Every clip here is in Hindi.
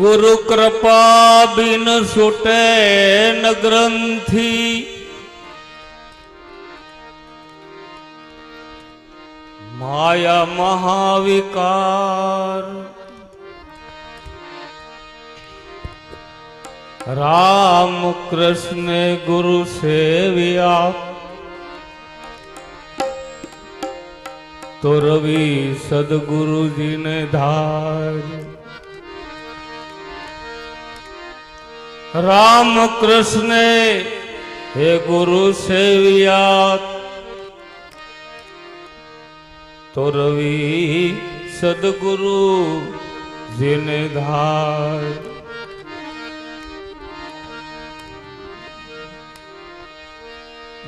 ગુરુ કૃપા બિન છૂટે ન ગ્રંથિ માયા મહાવિકાર રામ કૃષ્ણ ગુરુ સેવ્યા તો રવિ સદગુરુજીને ધાર રામ કૃષ્ણે, હે ગુરુ સેવિયાત. તો રવિ સદગુરુ જેને ધાર.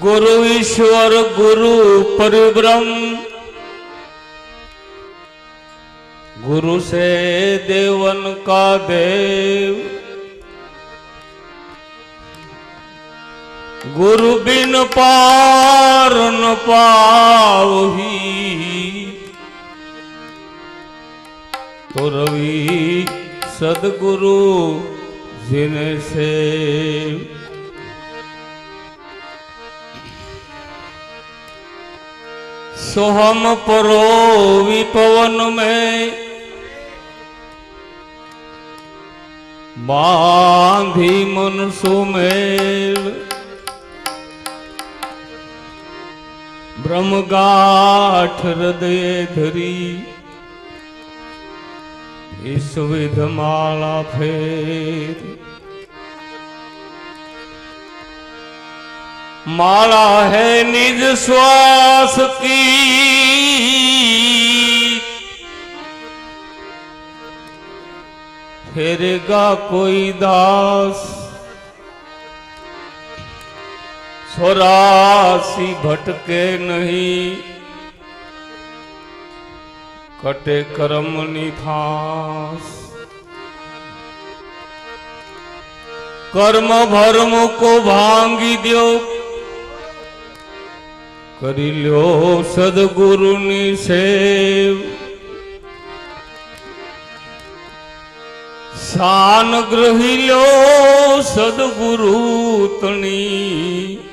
ગુરુ ઈશ્વર, ગુરુ પરિબ્રહ્મ ગુરુ સે દેવન કા દેવ. गुरु बिन पार न पावही। तो रवि सदगुरु जिन से। सोहम परो विपवन में बांधी मन सुमेल। ब्रह्मगाठ हृदय धरी। इस विध माला फेर। माला है निज श्वास की। फेरेगा कोई दास। छोरासी भटके नहीं। कटे कर्म निफास। कर्म भर्म को भांगी दियो। करी लो सदगुरु नी सेव। शान ग्रही लो सदगुरु तनी।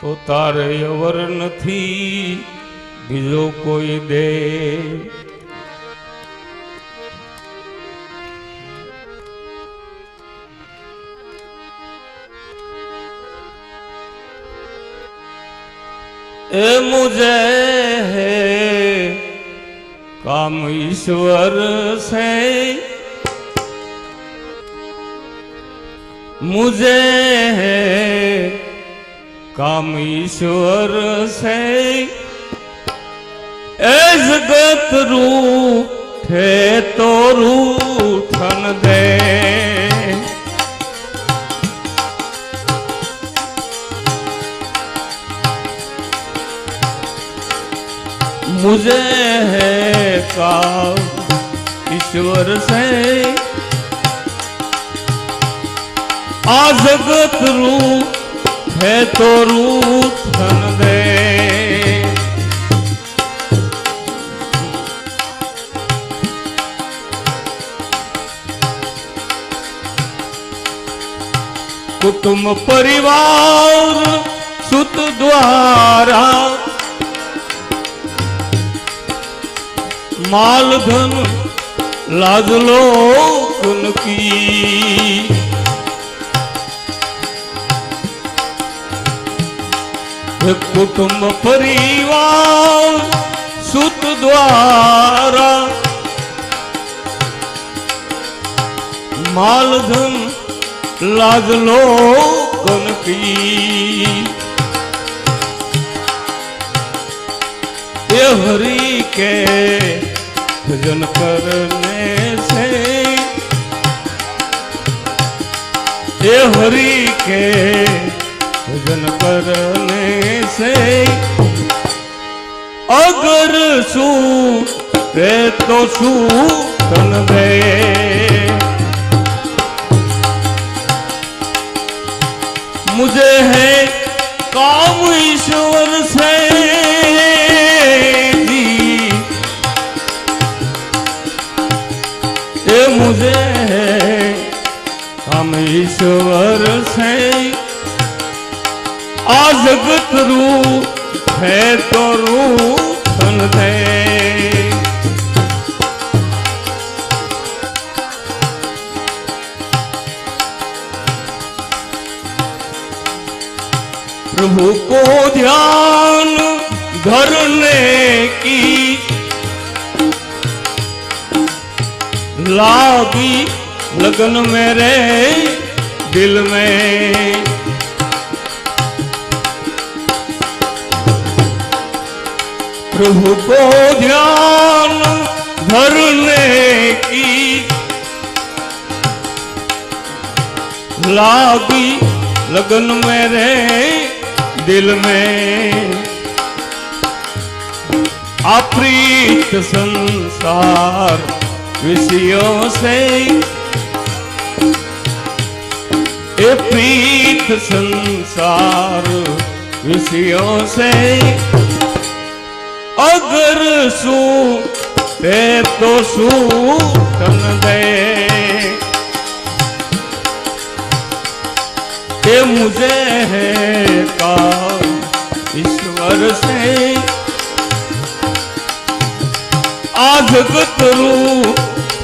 તો તારે અવર નથી બીજો કોઈ દેવ ए मुझे है काम ईश्वर से मुझे है काम ईश्वर से एस गत रूठ तो रूठन दे। मुझे है काम ईश्वर से आ जगत रूप है तो रूप धन दे कुटुंब परिवार सुत द्वारा माल धन लाज लो की कुटुंब परिवार सुत द्वारा माल धन लाज लो की ये हरि के भजन करने से ये हरि के भजन करने से अगर सू ते सू तन दे। मुझे है काम ईश्वर से जी मुझे है हम ईश्वर से आ जगत रूप है तो रूप तन दे प्रभु को ध्यान धरने की लागी लगन मेरे दिल में। प्रभु को ध्यान धरने की लागी लगन मेरे दिल में। अप्रीत संसार विषयों से ए प्रीत संसार विषयों से अगर सू ते तो सू तन दे के मुझे है का ईश्वर से आज रू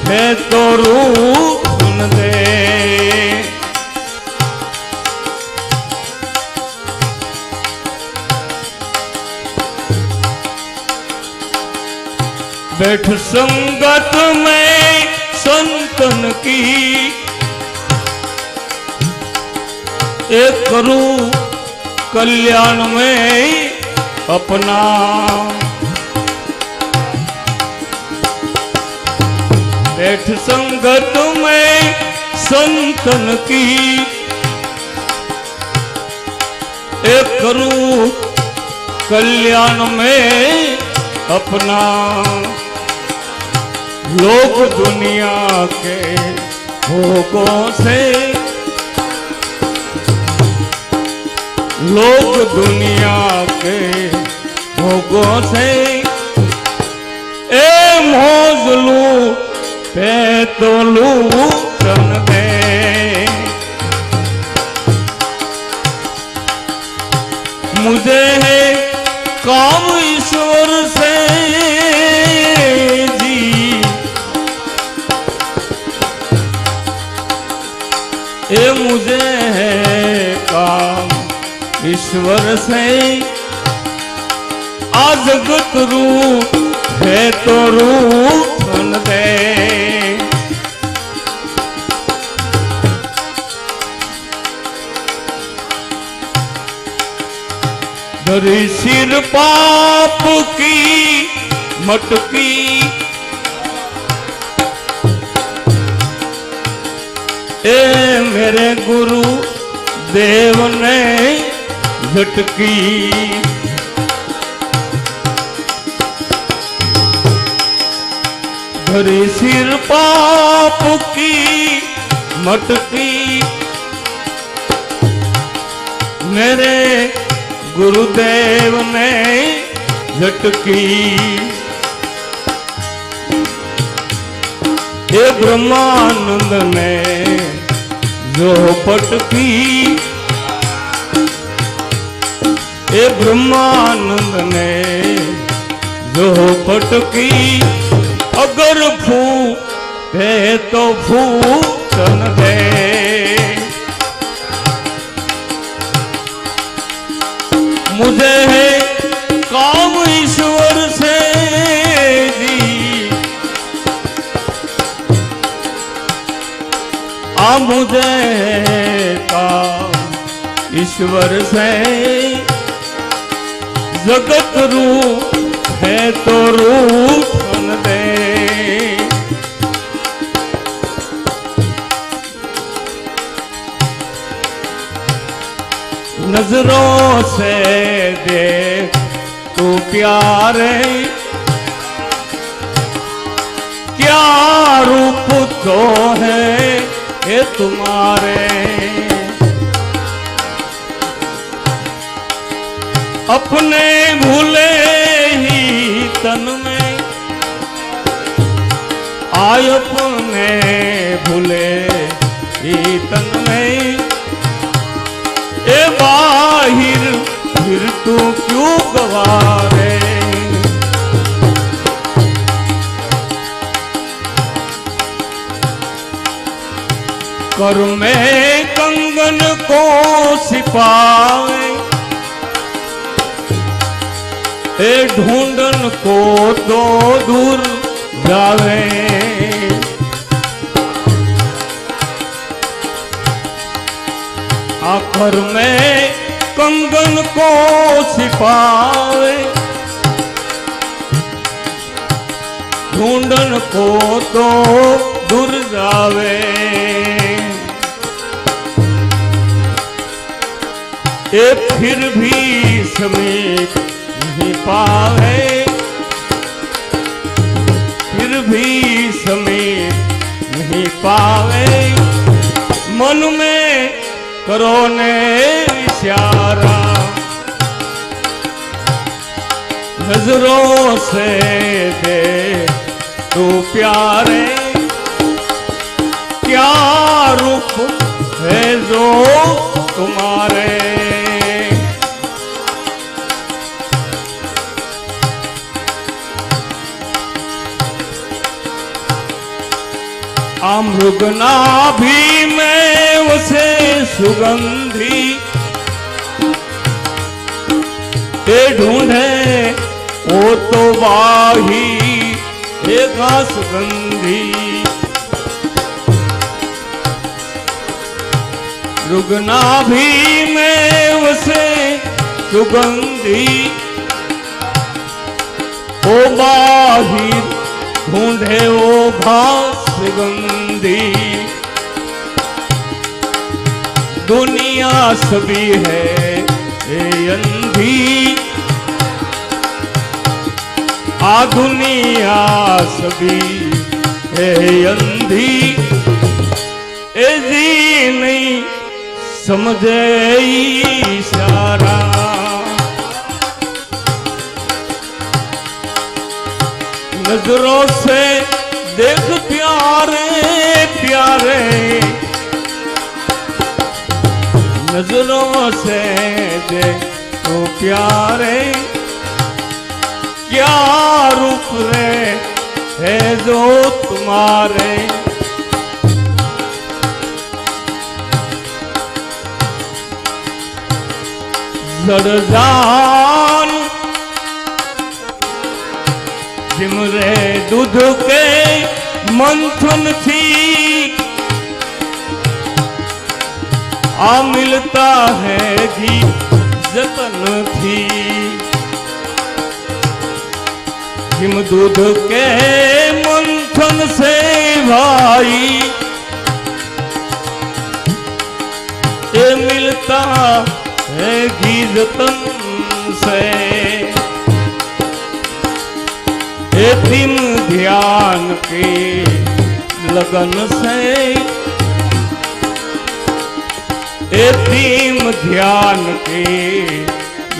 है तो रूप सुन दे बैठ संगत में संतन की। एक करूँ कल्याण में अपना। बैठ संगत में संतन की। एक करूँ कल्याण में अपना। लोग दुनिया के भोगों से। लोग दुनिया के भोगों से। ए मौज लू पे तो लू तन दे। मुझे है ए मुझे है काम। ईश्वर से आज जगत रूप है तो रूप सुन दे। सिर पाप की मटकी। ए मेरे गुरु देव ने झटकी। धरी सिर पाप की मटकी। मेरे गुरुदेव ने झटकी। ये ब्रह्मानंद ने जो पटकी ये ब्रह्मानंद ने जो पटकी अगर फू है तो फूटन दे मुझे मुझे काम ईश्वर से जगत रूप है तो रूप दे। नज़रों से देख तू प्यारे, क्या रूप तो है? तुम्हारे। अपने भूले ही तन में आय अपने भूले ही तन में। ए बाहिर फिर तू क्यों गवारे? कर में कंगन को सिपाए ए ढूंढन को तो दूर जावे। आखर में कंगन को सिपावे। ढूंढन को तो दूर जावे। ए फिर भी समीप नहीं पावे। फिर भी समीप नहीं पावे। मन में करो ने इशारा। नज़रों से दे तू प्यारे। क्या रूप है जो तुम्हारे? अमृगना भी में उसे सुगंधी। ए ढूंढे ओ तो वाही एक सुगंधी। रुगना भी में उसे सुगंधी। ओ बाही, ढूंढे ओ घास गंदी दुनिया सभी है, ए अंधी। आ दुनिया सभी है अंधी। ए जी नहीं समझे इशारा। नज़रों से देख प्यारे प्यारे। नज़रों से देख तो प्यारे। क्या रूप रे है जो तुम्हारे? जड़ जान सिमरे दूध के मंथन थी। आ मिलता है घी जतन थी। हिम दूध के मंथन से भाई। मिलता है घी जतन से। दिन ध्यान के लगन से। हे दीम ध्यान के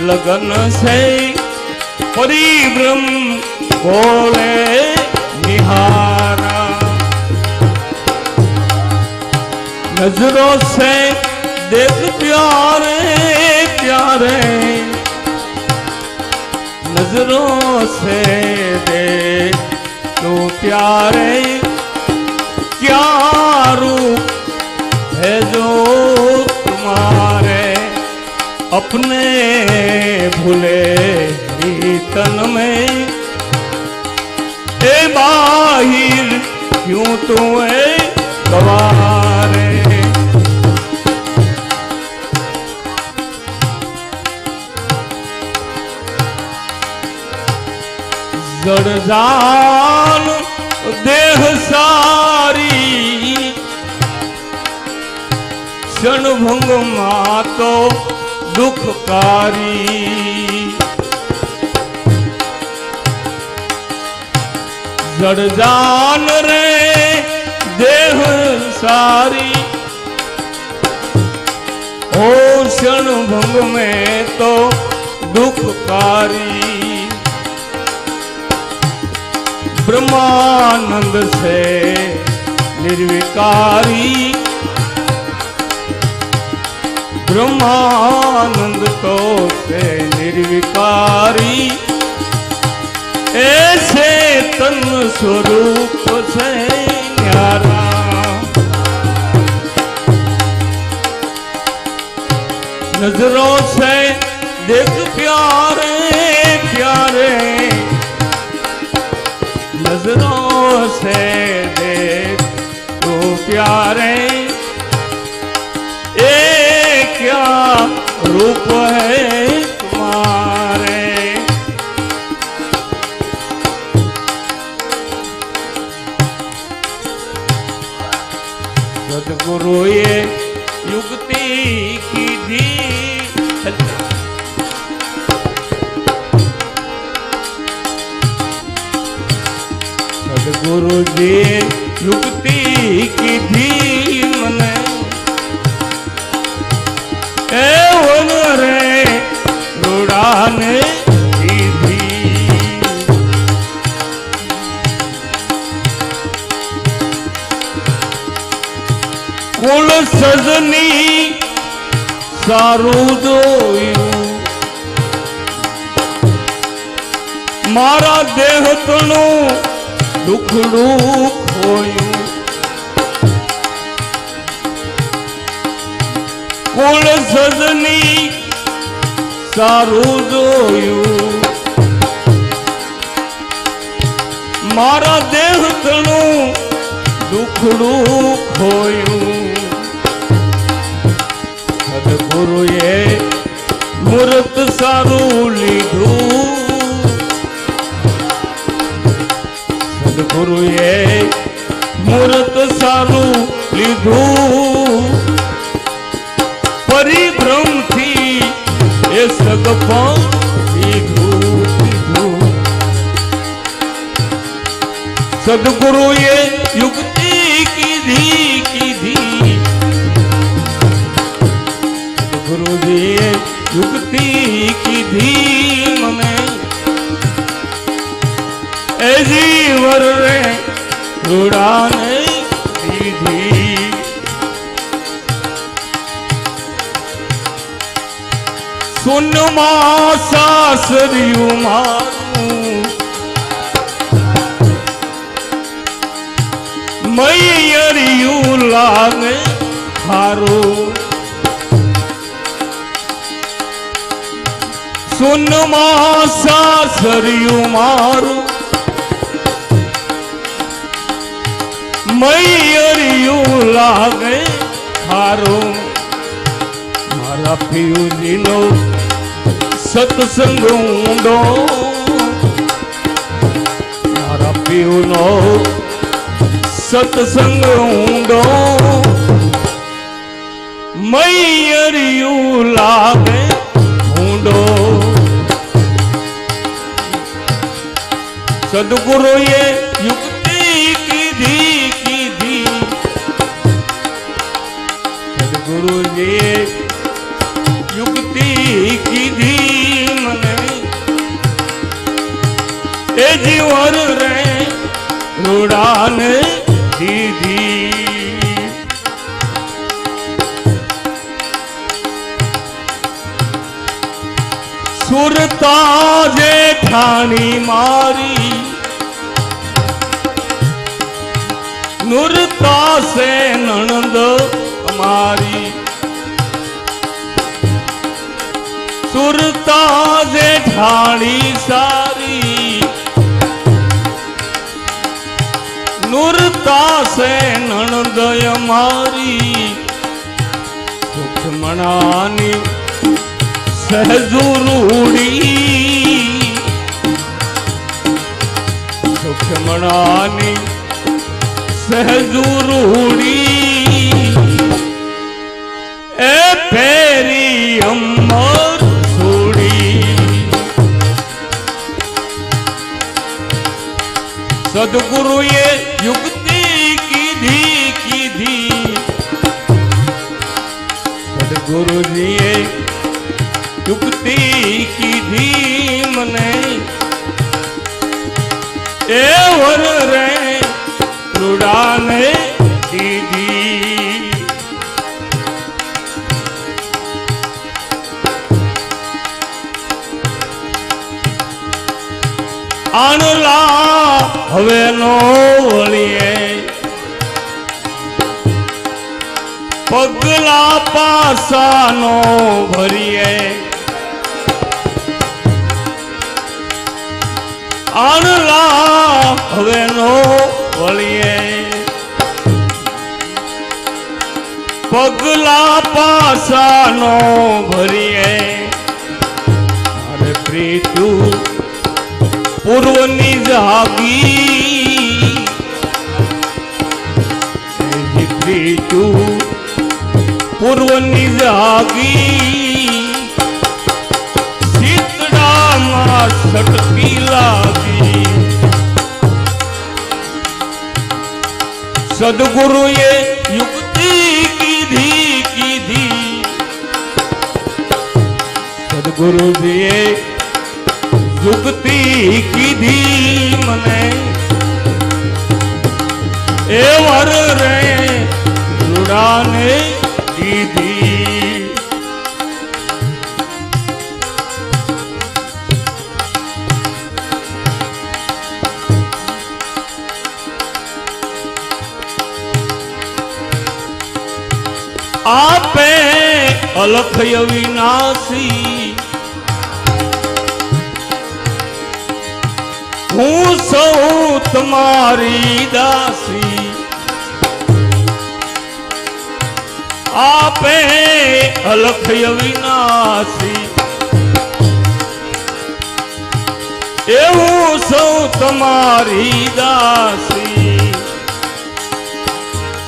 लगन से परिभ्रम बोले निहारा। नज़रों से देख प्यारे प्यारे। नज़रों से दे तो प्यारे क्या रूप है जो तुम्हारे अपने भूले ही तन में ए बाहिर क्यों तुम्हें जान देह सारी। क्षण भंग तो दुखकारी। जड़ जान रे देह सारी। ओ क्षण भंग में तो दुखकारी। બ્રહ્માનંદ છે, નિર્વિકારી. બ્રહ્માનંદ તો છે નિર્વિકારી. એ છે તન સ્વરૂપ છે નજરો છે દેખ પ્યાર प्यारे ए क्या रूप है तुम्हारे? सदगुरु ये युक्ति की धी सदगुरु जी યુક્તિ કીધી મને સજની સારું જોયું મારા દેહ તણું દુખડું ખોયું કુળ સજની સારું જોયું મારા દેહ તણું દુખડું ખોયું સદગુરુએ મૂર્ત સારું લીધું સદગુરુએ મૂર્ત સારું લીધું પરિભ્રમથી એ સગપણ લીધું લીધું સદગુરુએ યુક્તિ કીધી કીધી સદગુરુજીએ યુક્તિ કીધી મને એ જીવર રે દીધી સુનમાં સાસરિયું મારું મૈયરિયું લાગે ખારું સુનમાં સાસરિયું મારું મૈયરિયું લાગે ખારું મારા પિયુજીનો સત્સંગ ઊંડો. મારા પિયુનો સત્સંગ ઊંડો. મૈયરિયું લાગે ઊંડો. સદગુરુએ સદગુરુજીએ યુક્તિ કીધી મને એ જીવન રે રૂડાને દીધી. સુરતા જેઠાણી મારી, નુરતા સે નણંદ મારી. સુરતા જેઠાણી સારી. નુરતા સે નણદય મારી. સુખમણાની સહજુ રૂડી સુખમણાની સહજુ રૂડી સદગુરુએ આણલા હવે નો વળીએ. પગલા પાસાનો ભરીએ. આણલા હવે નો વળીએ. પગલા પાસાનો ભરીએ. અરે પ્રીતું પૂર્વની જાગી એજી પ્રીતું પૂર્વની જાગી શીતળામાં સટકી લાગી સદગુરુએ યુક્તિ કીધી કીધી સદગુરુજીએ યુક્તિ કીધી મને. એ વર રે રૂડાને દીધી. આપે અલખય વિનાશી હું સૌ તમારી દાસી આપે અલખય વિનાશી એવું સૌ તમારી દાસી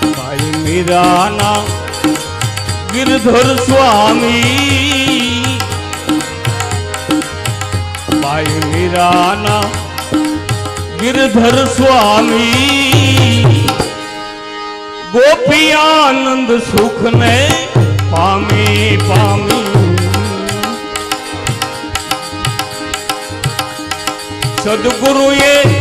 ભાઈ મીરાના ગિરધર સ્વામી ભાઈ મીરાના ગિરધર સ્વામી. ગોપી આનંદ સુખને પામી પામી. સદગુરુએ